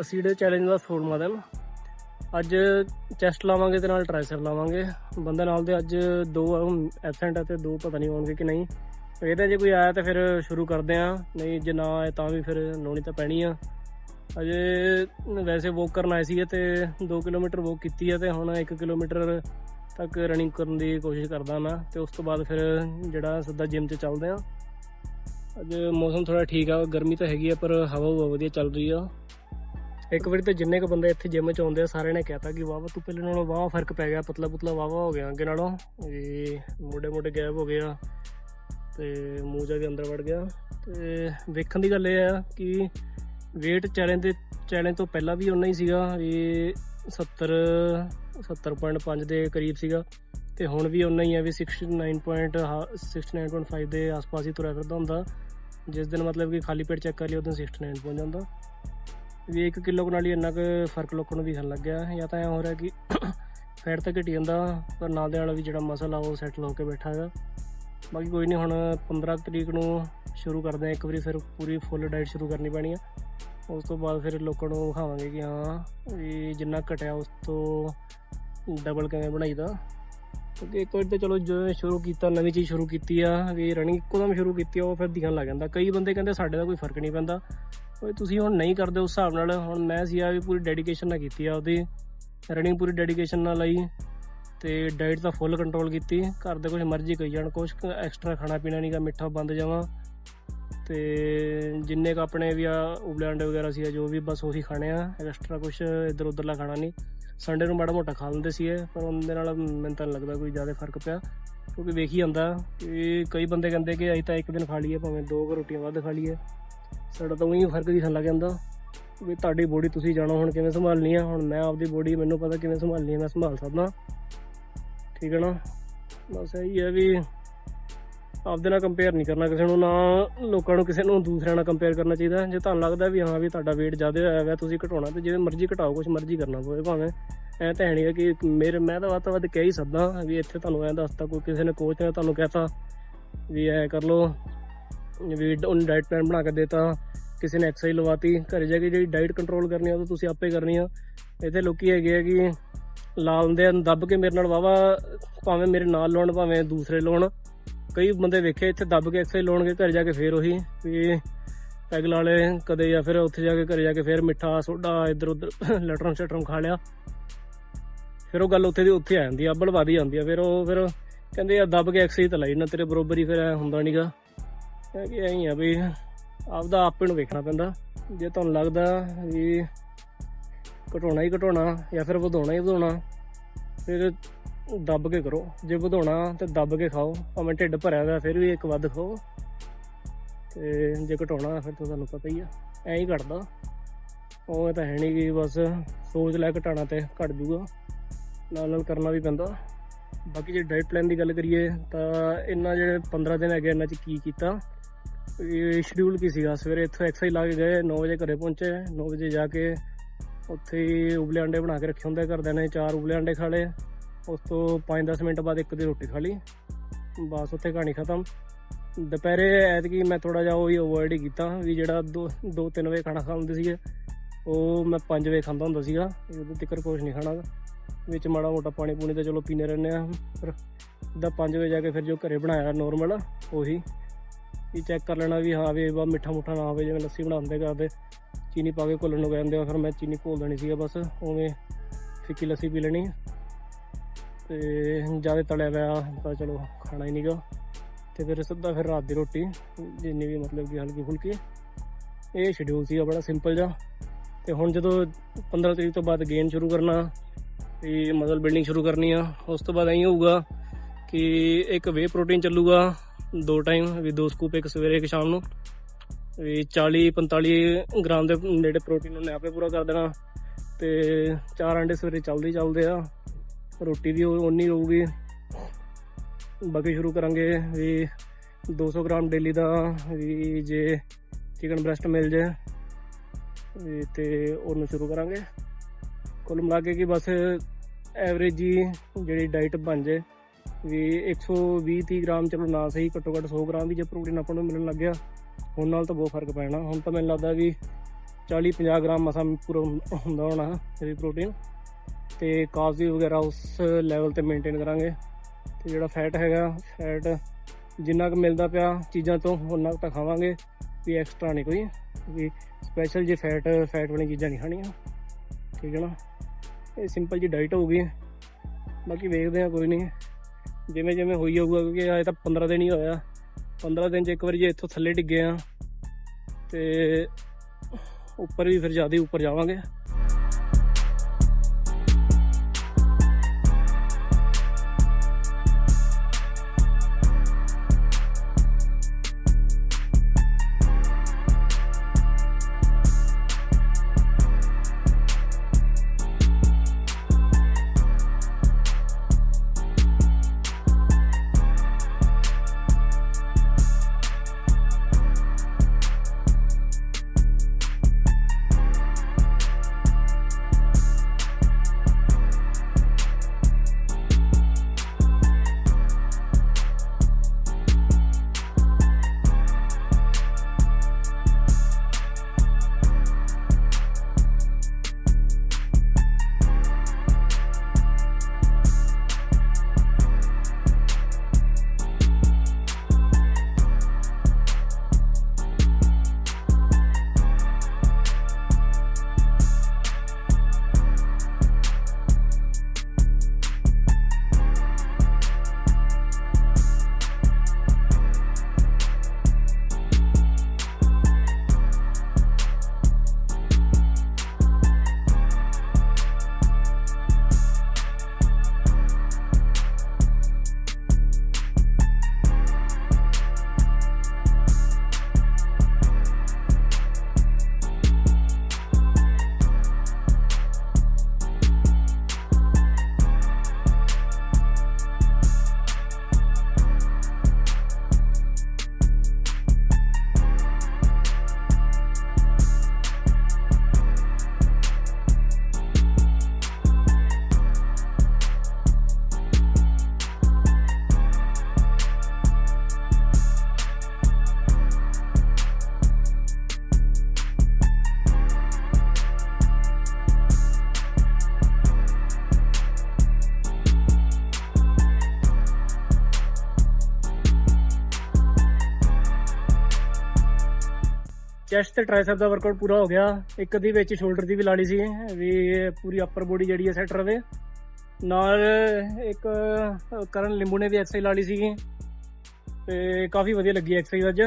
ਅਸੀਡ ਜਿਹੜੇ ਚੈਲੰਜ ਦਾ ਸਪੋਰਟ ਮਾਰਦੇ ਅੱਜ ਚੈਸਟ ਲਾਵਾਂਗੇ ਤੇ ਨਾਲ ਟ੍ਰਾਈਸੈਪ ਲਾਵਾਂਗੇ। ਬੰਦੇ ਨਾਲ ਦੇ ਅੱਜ ਦੋ ਐਬਸੈਂਟ ਆ ਤੇ ਦੋ ਪਤਾ ਨਹੀਂ ਹੋਣਗੇ ਕਿ ਨਹੀਂ। ਇਹਦੇ ਜੇ ਕੋਈ ਆਇਆ ਤਾਂ ਫਿਰ ਸ਼ੁਰੂ ਕਰਦੇ ਆ, ਨਹੀਂ ਜੇ ਨਾ ਆਏ ਤਾਂ ਵੀ ਫਿਰ ਲਾਉਣੀ ਤਾਂ ਪੈਣੀ ਆ। ਅਜੇ ਵੈਸੇ ਵੋਕ ਕਰਨ ਆਏ ਸੀਗੇ ਤੇ 2 ਕਿਲੋਮੀਟਰ ਵੋਕ ਕੀਤੀ ਆ ਤੇ ਹੁਣ 1 ਕਿਲੋਮੀਟਰ ਤੱਕ ਰਨਿੰਗ ਕਰਨ ਦੀ ਕੋਸ਼ਿਸ਼ ਕਰਦਾ ਮੈਂ, ਤੇ ਉਸ ਤੋਂ ਬਾਅਦ ਫਿਰ ਜਿਹੜਾ ਸਿੱਧਾ ਜਿਮ 'ਚ ਚੱਲਦੇ ਆ। ਅੱਜ ਮੌਸਮ ਥੋੜਾ ਠੀਕ ਆ, ਗਰਮੀ ਤਾਂ ਹੈਗੀ ਆ, ਪਰ ਹਵਾ ਹੁਵਾ ਵਧੀਆ ਚੱਲ ਰਹੀ ਆ। ਇੱਕ ਵਾਰੀ ਤਾਂ ਜਿੰਨੇ ਕੁ ਬੰਦੇ ਇੱਥੇ ਜਿਮ 'ਚ ਆਉਂਦੇ ਆ, ਸਾਰਿਆਂ ਨੇ ਕਹਿਤਾ ਕਿ ਵਾਵਾ ਤੂੰ ਪਹਿਲੇ ਨਾਲੋਂ ਵਾਵਾ ਫ਼ਰਕ ਪੈ ਗਿਆ ਪਤਲਾ ਪੁਤਲਾ ਵਾਵਾ ਹੋ ਗਿਆ ਅੱਗੇ ਨਾਲੋਂ। ਇਹ ਮੋਢੇ ਮੋਢੇ ਗੈਪ ਹੋ ਗਿਆ ਤੇ ਮੂੰਹ ਜਾ ਕੇ ਅੰਦਰ ਵੜ ਗਿਆ। ਤੇ ਵੇਖਣ ਦੀ ਗੱਲ ਇਹ ਆ ਕਿ weight ਚੈਲੰਜ ਦੇ ਚੈਲੰਜ ਤੋਂ ਪਹਿਲਾਂ ਵੀ ਉਨਾ ਹੀ ਸੀਗਾ ਇਹ 70 70.5 ਦੇ ਕਰੀਬ ਸੀਗਾ। ਤੇ ਹੁਣ ਵੀ ਉਨਾ ਹੀ ਆ ਵੀ 69 point 69.5 ਦੇ ਆਸ-ਪਾਸ ਹੀ ਤੁਰਿਆ ਫਿਰਦਾ ਹੁੰਦਾ। ਜਿਸ ਦਿਨ ਮਤਲਬ ਕਿ ਖਾਲੀ ਪੇਟ ਚੈੱਕ ਕਰ ਲਿਆ ਉਦੋਂ 69 ਪਹੁੰਚ ਜਾਂਦਾ। ਵੀ 1 ਕਿਲੋ ਨਾਲ ਹੀ ਇੰਨਾ ਕੁ ਫ਼ਰਕ ਲੋਕਾਂ ਨੂੰ ਦਿਖਣ ਲੱਗਿਆ ਜਾਂ ਤਾਂ ਐ ਹੋ ਰਿਹਾ ਕਿ ਫੈਟ ਤਾਂ ਘਟੀ ਜਾਂਦਾ, ਪਰ ਨਾਲ ਦੇ ਨਾਲ ਵੀ ਜਿਹੜਾ ਮਸਲ ਆ ਉਹ ਸੈਟਲ ਹੋ ਕੇ ਬੈਠਾ ਹੈਗਾ। ਬਾਕੀ ਕੋਈ ਨਹੀਂ, ਹੁਣ 15 ਤਰੀਕ ਨੂੰ ਸ਼ੁਰੂ ਕਰਦੇ ਆ ਇੱਕ ਵਾਰੀ ਫਿਰ ਪੂਰੀ ਫੁੱਲ ਡਾਈਟ ਸ਼ੁਰੂ ਕਰਨੀ ਪੈਣੀ ਆ। ਉਸ ਤੋਂ ਬਾਅਦ ਫਿਰ ਲੋਕਾਂ ਨੂੰ ਵਿਖਾਵਾਂਗੇ ਕਿ ਹਾਂ, ਵੀ ਜਿੰਨਾ ਘਟਿਆ ਉਸ ਤੋਂ ਡਬਲ ਕਿਵੇਂ ਬਣਾਈਦਾ। ਕਿਉਂਕਿ ਇੱਕ ਵਾਰ ਤਾਂ ਚਲੋ ਜੋ ਸ਼ੁਰੂ ਕੀਤਾ, ਨਵੀਂ ਚੀਜ਼ ਸ਼ੁਰੂ ਕੀਤੀ ਆ, ਵੀ ਰਨਿੰਗ ਇੱਕੋ ਦਮ ਸ਼ੁਰੂ ਕੀਤੀ ਆ, ਉਹ ਫਿਰ ਦਿਖਣ ਲੱਗ ਜਾਂਦਾ। ਕਈ ਬੰਦੇ ਕਹਿੰਦੇ ਸਾਡੇ ਦਾ ਕੋਈ ਫ਼ਰਕ ਨਹੀਂ ਪੈਂਦਾ। ਓਏ ਤੁਸੀਂ ਹੁਣ ਨਹੀਂ ਕਰਦੇ ਉਸ ਹਿਸਾਬ ਨਾਲ, ਹੁਣ ਮੈਂ ਸੀ ਆ ਵੀ ਪੂਰੀ ਡੈਡੀਕੇਸ਼ਨ ਨਾਲ ਕੀਤੀ ਆ ਉਹਦੀ ਰਨਿੰਗ ਪੂਰੀ ਡੈਡੀਕੇਸ਼ਨ ਨਾਲ ਲਈ, ਤੇ ਡਾਈਟ ਦਾ ਫੁੱਲ ਕੰਟਰੋਲ ਕੀਤੀ, ਘਰ ਦੇ ਕੁਝ ਮਰਜ਼ੀ ਕਹੀ ਜਾਣ ਕੁਝ ਐਕਸਟਰਾ ਖਾਣਾ ਪੀਣਾ ਨਹੀਂਗਾ ਮਿੱਠਾ ਬੰਦ ਜਾਵਾਂ, ਤੇ ਜਿੰਨੇ ਕ ਆਪਣੇ ਵੀ ਆ ਉਬਲੇ ਅੰਡੇ ਵਗੈਰਾ ਸੀ ਜੋ ਵੀ ਬਸ ਉਹੀ ਖਾਣੇ ਆ ਐਕਸਟਰਾ ਕੁਝ ਇਧਰ ਉਧਰਲਾ ਖਾਣਾ ਨਹੀਂ ਸੰਡੇ ਨੂੰ ਮਾੜਾ ਮੋਟਾ ਖਾ ਲੈਂਦੇ ਸੀ ਪਰ ਉਹਦੇ ਨਾਲ ਮੈਨੂੰ ਤਾਂ ਨੀ ਲੱਗਦਾ ਕੋਈ ਜ਼ਿਆਦਾ ਫ਼ਰਕ ਪਿਆ, ਕਿਉਂਕਿ ਵੇਖ ਹੀ ਜਾਂਦਾ ਕਿ ਕਈ ਬੰਦੇ ਕਹਿੰਦੇ ਕਿ ਅਸੀਂ ਤਾਂ ਇੱਕ ਦਿਨ ਖਾ ਲਈਏ, ਭਾਵੇਂ ਦੋ ਕੁ ਰੋਟੀਆਂ ਵੱਧ ਖਾ ਲਈਏ। ਸਾਡਾ ਤਾਂ ਉਹੀ ਫ਼ਰਕ ਦਿਖਣ ਲੱਗ ਜਾਂਦਾ ਵੀ ਤੁਹਾਡੀ ਬੋਡੀ ਤੁਸੀਂ ਜਾਣੋ ਹੁਣ ਕਿਵੇਂ ਸੰਭਾਲਣੀ ਆ। ਹੁਣ ਮੈਂ ਆਪਦੀ ਬੋਡੀ ਮੈਨੂੰ ਪਤਾ ਕਿਵੇਂ ਸੰਭਾਲਣੀ ਆ, ਮੈਂ ਸੰਭਾਲ ਸਕਦਾ। ਠੀਕ ਹੈ ਨਾ? ਬਸ ਇਹੀ ਹੈ ਵੀ ਆਪਦੇ ਨਾਲ ਕੰਪੇਅਰ ਨਹੀਂ ਕਰਨਾ ਕਿਸੇ ਨੂੰ, ਨਾ ਲੋਕਾਂ ਨੂੰ ਕਿਸੇ ਨੂੰ ਦੂਸਰਿਆਂ ਨਾਲ ਕੰਪੇਅਰ ਕਰਨਾ ਚਾਹੀਦਾ। ਜੇ ਤੁਹਾਨੂੰ ਲੱਗਦਾ ਵੀ ਹਾਂ ਵੀ ਤੁਹਾਡਾ weight ਜ਼ਿਆਦਾ ਹੋਇਆ ਹੋਇਆ, ਤੁਸੀਂ ਘਟਾਉਣਾ ਤੇ ਜਿਵੇਂ ਮਰਜ਼ੀ ਘਟਾਓ ਕੁਝ ਮਰਜ਼ੀ ਕਰਨਾ ਪਵੇ, ਭਾਵੇਂ ਐ ਤਾਂ ਹੈ ਨਹੀਂ ਕਿ ਮੇਰੇ ਮੈਂ ਤਾਂ ਵੱਧ ਤੋਂ ਵੱਧ ਕਹਿ ਹੀ ਸਕਦਾ ਵੀ ਇੱਥੇ ਤੁਹਾਨੂੰ ਐਂ ਦੱਸਤਾ, ਕੋਈ ਕਿਸੇ ਨੇ ਕੋਚ ਨੇ ਤੁਹਾਨੂੰ ਕਹਿਤਾ ਵੀ ਐ ਕਰ ਲੋ ਵੀ ਉਹਨੇ ਡਾਈਟ ਪਲਾਨ ਬਣਾ ਕੇ ਦੇਤਾ, ਕਿਸੇ ਨੇ ਐਕਸਰਸਾਈਜ਼ ਲਵਾਤੀ, ਘਰੇ ਜਾ ਕੇ ਜਿਹੜੀ ਡਾਈਟ ਕੰਟਰੋਲ ਕਰਨੀ ਆ, ਉਹ ਤਾਂ ਤੁਸੀਂ ਆਪੇ ਕਰਨੀ ਆ। ਇੱਥੇ ਲੋਕੀ ਹੈਗੇ ਆ ਕਿ ਲਾ ਦਿੰਦੇ ਆ, ਦੱਬ ਕੇ ਮੇਰੇ ਨਾਲ ਵਾਵਾ ਭਾਵੇਂ ਮੇਰੇ ਨਾਲ ਲਾਉਣ, ਭਾਵੇਂ ਦੂਸਰੇ ਲਾਉਣ। ਕਈ ਬੰਦੇ ਵੇਖੇ ਇੱਥੇ ਦੱਬ ਕੇ ਐਕਸਰਸਾਈਜ਼ ਲਾਉਣਗੇ, ਘਰ ਜਾ ਕੇ ਫੇਰ ਉਹੀ ਵੀ ਪੈਗ ਲਾ ਲਏ ਕਦੇ ਜਾਂ ਫਿਰ ਉੱਥੇ ਜਾ ਕੇ, ਘਰ ਜਾ ਕੇ ਫੇਰ ਮਿੱਠਾ, ਸੋਡਾ, ਇੱਧਰ ਉੱਧਰ ਲਟਰਮ ਸ਼ਟਰਮ ਖਾ ਲਿਆ। ਫਿਰ ਉਹ ਗੱਲ ਉੱਥੇ ਦੀ ਉੱਥੇ ਆ ਜਾਂਦੀ ਆ, ਅੱਬਲ ਵੱਧ ਹੀ ਜਾਂਦੀ ਆ, ਫਿਰ ਉਹ, ਫਿਰ ਕਹਿੰਦੇ ਆ, ਦੱਬ ਕੇ ਐਕਸਰਸਾਈਜ਼ ਤਾਂ ਲਈ ਨਾ ਤੇਰੇ, ਬਰੋਬਰ ਹੀ ਫਿਰ ਐ ਹੁੰਦਾ ਨਹੀਂਗਾ ਕਿ ਐਂ ਆ ਵੀ ਆਪਦਾ ਆਪੇ ਨੂੰ ਵੇਖਣਾ ਪੈਂਦਾ। ਜੇ ਤੁਹਾਨੂੰ ਲੱਗਦਾ ਵੀ ਘਟਾਉਣਾ ਹੀ ਘਟਾਉਣਾ ਜਾਂ ਫਿਰ ਵਧਾਉਣਾ ਹੀ ਵਧਾਉਣਾ, ਫਿਰ ਦੱਬ ਕੇ ਕਰੋ। ਜੇ ਵਧਾਉਣਾ ਤੇ ਦੱਬ ਕੇ ਖਾਓ, ਭਾਵੇਂ ਢਿੱਡ ਭਰਿਆ ਹੋਇਆ, ਫਿਰ ਵੀ ਇੱਕ ਵੱਧ ਖਾਓ। ਤੇ ਜੇ ਘਟਾਉਣਾ, ਫਿਰ ਤਾਂ ਤੁਹਾਨੂੰ ਪਤਾ ਹੀ ਆ, ਐਂ ਹੀ ਘਟਦਾ। ਉਹ ਤਾਂ ਹੈ ਨਹੀਂ ਕਿ ਬਸ ਸੋਚ ਲੈ ਘਟਾਣਾ ਤੇ ਘਟ ਜੂਗਾ। ਨਾਲ ਨਾਲ ਕਰਨਾ ਵੀ ਪੈਂਦਾ। ਬਾਕੀ ਜੇ ਡਾਈਟ ਪਲਾਨ ਦੀ ਗੱਲ ਕਰੀਏ, ਤਾਂ ਇਹਨਾਂ ਜਿਹੜੇ 15 ਦਿਨ ਹੈਗੇ ਇਹਨਾਂ 'ਚ ਕੀ ਕੀਤਾ? ਇਹ ਸ਼ਡਿਊਲ ਕੀ ਸੀਗਾ? ਸਵੇਰੇ ਇੱਥੋਂ ਐਕਸਰਸਾਈਜ਼ ਲਾ ਕੇ ਗਏ 9 ਵਜੇ ਘਰੇ ਪਹੁੰਚੇ। 9 ਵਜੇ ਜਾ ਕੇ ਉੱਥੇ ਹੀ ਉਬਲੇ ਅੰਡੇ ਬਣਾ ਕੇ ਰੱਖੇ ਹੁੰਦੇ ਘਰਦਿਆਂ ਨੇ, ਚਾਰ ਉਬਲੇ ਅੰਡੇ ਖਾ ਲਏ। ਉਸ ਤੋਂ 5-10 ਮਿੰਟ ਬਾਅਦ ਇੱਕ ਦੀ ਰੋਟੀ ਖਾ ਲਈ। ਬਸ ਉੱਥੇ ਕਹਾਣੀ ਖਤਮ। ਦੁਪਹਿਰੇ ਐਤਕੀ ਮੈਂ ਥੋੜਾ ਜਿਹਾ ਉਹ ਹੀ ਅਵੋਇਡ ਹੀ ਕੀਤਾ ਵੀ ਜਿਹੜਾ 2 2-3 ਵਜੇ ਖਾਣਾ ਖਾਂਦੇ ਸੀਗੇ, ਉਹ ਮੈਂ 5 ਵਜੇ ਖਾਂਦਾ ਹੁੰਦਾ ਸੀਗਾ। ਉਹਦੇ ਤੱਕ ਕੁਝ ਨਹੀਂ ਖਾਣਾ। ਵਿੱਚ ਮਾੜਾ ਮੋਟਾ ਪਾਣੀ ਪੂਣੀ ਤਾਂ ਚਲੋ ਪੀਨੇ ਰਹਿੰਦੇ ਆ। ਪਰ ਦਾ 5 ਵਜੇ ਜਾ ਕੇ ਫਿਰ ਜੋ ਘਰੇ ਬਣਾਇਆ ਨਾਰਮਲ ਉਹੀ। ਵੀ ਚੈੱਕ ਕਰ ਲੈਣਾ ਵੀ ਹਾਂ ਵੀ ਬਾ ਮਿੱਠਾ ਮੁੱਠਾ ਨਾ ਹੋਵੇ, ਜਿਵੇਂ ਲੱਸੀ ਬਣਾਉਂਦੇ ਕਰਦੇ, ਚੀਨੀ ਪਾ ਕੇ ਘੋਲਣ ਨੂੰ ਕਹਿੰਦੇ ਆ, ਫਿਰ ਮੈਂ ਚੀਨੀ ਘੋਲ ਦੇਣੀ ਸੀਗਾ ਬਸ, ਉਵੇਂ ਫਿੱਕੀ ਲੱਸੀ ਪੀ ਲੈਣੀ ਤੇ ਜ਼ਿਆਦਾ ਤਲਿਆ ਪਿਆ, ਤਾਂ ਚਲੋ ਖਾਣਾ ਹੀ ਨਹੀਂਗਾ ਤੇ ਫਿਰ ਸਿੱਧਾ ਫਿਰ ਰਾਤ ਦੀ ਰੋਟੀ, ਜਿੰਨੀ ਵੀ ਮਤਲਬ ਕਿ ਹਲਕੀ ਫੁਲਕੀ, ਇਹ ਸ਼ਡਿਊਲ ਸੀਗਾ ਬੜਾ ਸਿੰਪਲ ਜਿਹਾ। ਤੇ ਹੁਣ ਜਦੋਂ 15 ਤਰੀਕ ਤੋਂ ਬਾਅਦ ਗੇਨ ਸ਼ੁਰੂ ਕਰਨਾ ਤੇ ਮਸਲ ਬਿਲਡਿੰਗ ਸ਼ੁਰੂ ਕਰਨੀ ਆ, ਉਸ ਤੋਂ ਬਾਅਦ ਐਂ ਹੋਊਗਾ ਕਿ ਇੱਕ ਵੇ ਪ੍ਰੋਟੀਨ ਚੱਲੂਗਾ ਦੋ ਟਾਈਮ ਵੀ ਦੋ ਸਕੂਪ, ਇੱਕ ਸਵੇਰੇ, ਇੱਕ ਸ਼ਾਮ ਨੂੰ। ਵੀ 40 45 ਗ੍ਰਾਮ ਦੇ ਨੇੜੇ ਪ੍ਰੋਟੀਨ ਉਹਨੇ ਆਪੇ ਪੂਰਾ ਕਰ ਦੇਣਾ। ਤੇ ਚਾਰ ਅੰਡੇ ਸਵੇਰੇ ਚੱਲਦੇ ਹੀ ਚੱਲਦੇ ਆ। ਰੋਟੀ ਵੀ ਉਹ ਉਨੀ ਰਹੂਗੀ ਬਾਕੀ ਸ਼ੁਰੂ ਕਰਾਂਗੇ ਵੀ 200 ਗ੍ਰਾਮ ਡੇਲੀ ਦਾ ਵੀ ਜੇ ਚਿਕਨ ਬ੍ਰੈਸਟ ਮਿਲ ਜੇ, ਵੀ ਤੇ ਉਹਨੂੰ ਸ਼ੁਰੂ ਕਰਾਂਗੇ। ਕੁੱਲ ਮਿਲਾ ਕੇ ਕਿ ਬਸ ਐਵਰੇਜ ਹੀ ਜਿਹੜੀ ਡਾਈਟ ਬਣ ਜੇ। ਵੀ 120 30 ਗ੍ਰਾਮ ਚਲੋ ਨਾ ਸਹੀ, ਘੱਟੋ ਘੱਟ 100 ਗ੍ਰਾਮ ਵੀ ਜੇ ਪ੍ਰੋਟੀਨ ਆਪਾਂ ਨੂੰ ਮਿਲਣ ਲੱਗ ਗਿਆ, ਹੁਣ ਨਾਲ ਤਾਂ ਬਹੁਤ ਫ਼ਰਕ ਪੈਣਾ। ਹੁਣ ਤਾਂ ਮੈਨੂੰ ਲੱਗਦਾ ਵੀ 40 50 ਗ੍ਰਾਮ ਮਸਾ ਪੂਰਾ ਹੁੰਦਾ ਹੋਣਾ ਇਹਦੀ ਪ੍ਰੋਟੀਨ ਤੇ ਕਾਬਜ਼ ਵਗੈਰਾ ਉਸ ਲੈਵਲ ਤੇ ਮੇਨਟੇਨ ਕਰਾਂਗੇ। ਤੇ ਜਿਹੜਾ ਫੈਟ ਹੈਗਾ ਫੈਟ ਜਿੰਨਾ ਕੁ ਮਿਲਦਾ ਪਿਆ ਚੀਜ਼ਾਂ ਤੋਂ ਉਹਨਾਂ ਕੁ ਤਾਂ ਖਾਵਾਂਗੇ, ਵੀ ਐਕਸਟਰਾ ਨਹੀਂ ਕੋਈ। ਵੀ ਸਪੈਸ਼ਲ ਜੇ ਫੈਟ ਫੈਟ ਵਾਲੀਆਂ ਚੀਜ਼ਾਂ ਨਹੀਂ ਖਾਣੀਆਂ। ਠੀਕ ਹੈ ਨਾ? ਇਹ ਸਿੰਪਲ ਜੀ ਡਾਈਟ ਹੋਊਗੀ ਬਾਕੀ ਵੇਖਦੇ ਆ ਕੋਈ ਨਹੀਂ ਜਿਵੇਂ ਜਿਵੇਂ ਹੋਈ ਜਾਊਗਾ, ਕਿਉਂਕਿ ਅਜੇ ਤਾਂ 15 ਦਿਨ ਹੀ ਹੋਇਆ। 15 ਦਿਨ ਚ ਇੱਕ ਵਾਰੀ ਜੇ ਇੱਥੋਂ ਥੱਲੇ ਡਿੱਗੇ ਆ, ਤੇ ਉੱਪਰ ਵੀ ਫਿਰ ਜ਼ਿਆਦਾ ਉੱਪਰ ਜਾਵਾਂਗੇ। ਚੈਸਟ ਤੇ ਟ੍ਰਾਈਸੈਪ ਦਾ ਵਰਕਆਊਟ ਪੂਰਾ ਹੋ ਗਿਆ। ਇੱਕ ਦੀ ਵਿੱਚ ਸ਼ੋਲਡਰ ਦੀ ਵੀ ਲਾ ਲਈ ਸੀ। ਵੀ ਪੂਰੀ ਅਪਰ ਬੋਡੀ ਜਿਹੜੀ ਹੈ ਸੈੱਟ ਰਵੇ। ਨਾਲ ਇੱਕ ਕਰਨ ਲਿੰਬੂ ਨੇ ਵੀ ਐਕਸਰਸਾਈਜ਼ ਲਾ ਲਈ ਸੀਗੀ ਤੇ ਕਾਫੀ ਵਧੀਆ ਲੱਗੀ ਐਕਸਰਸਾਈਜ਼ ਅੱਜ।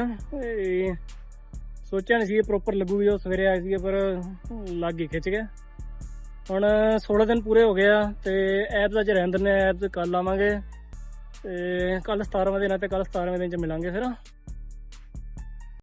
ਸੋਚਿਆ ਨਹੀਂ ਸੀ ਇਹ ਪ੍ਰੋਪਰ ਲੱਗੂਗੀ, ਉਹ ਸਵੇਰੇ ਆਏ ਸੀ ਪਰ ਲੱਗ ਗਈ, ਖਿੱਚ ਗਿਆ ਹੁਣ 16 ਦਿਨ ਪੂਰੇ ਹੋ ਗਿਆ ਆ, ਤੇ ਐਪਸ ਅੱਜ ਰਹਿਣ ਦਿੰਦੇ ਆ। ਐਪਸ ਕੱਲ ਆਵਾਂਗੇ। ਤੇ ਕੱਲ 17ਵਾਂ ਦਿਨ ਆ ਤੇ ਕੱਲ 17ਵੇਂ ਦਿਨ ਚ ਮਿਲਾਂਗੇ ਫਿਰ।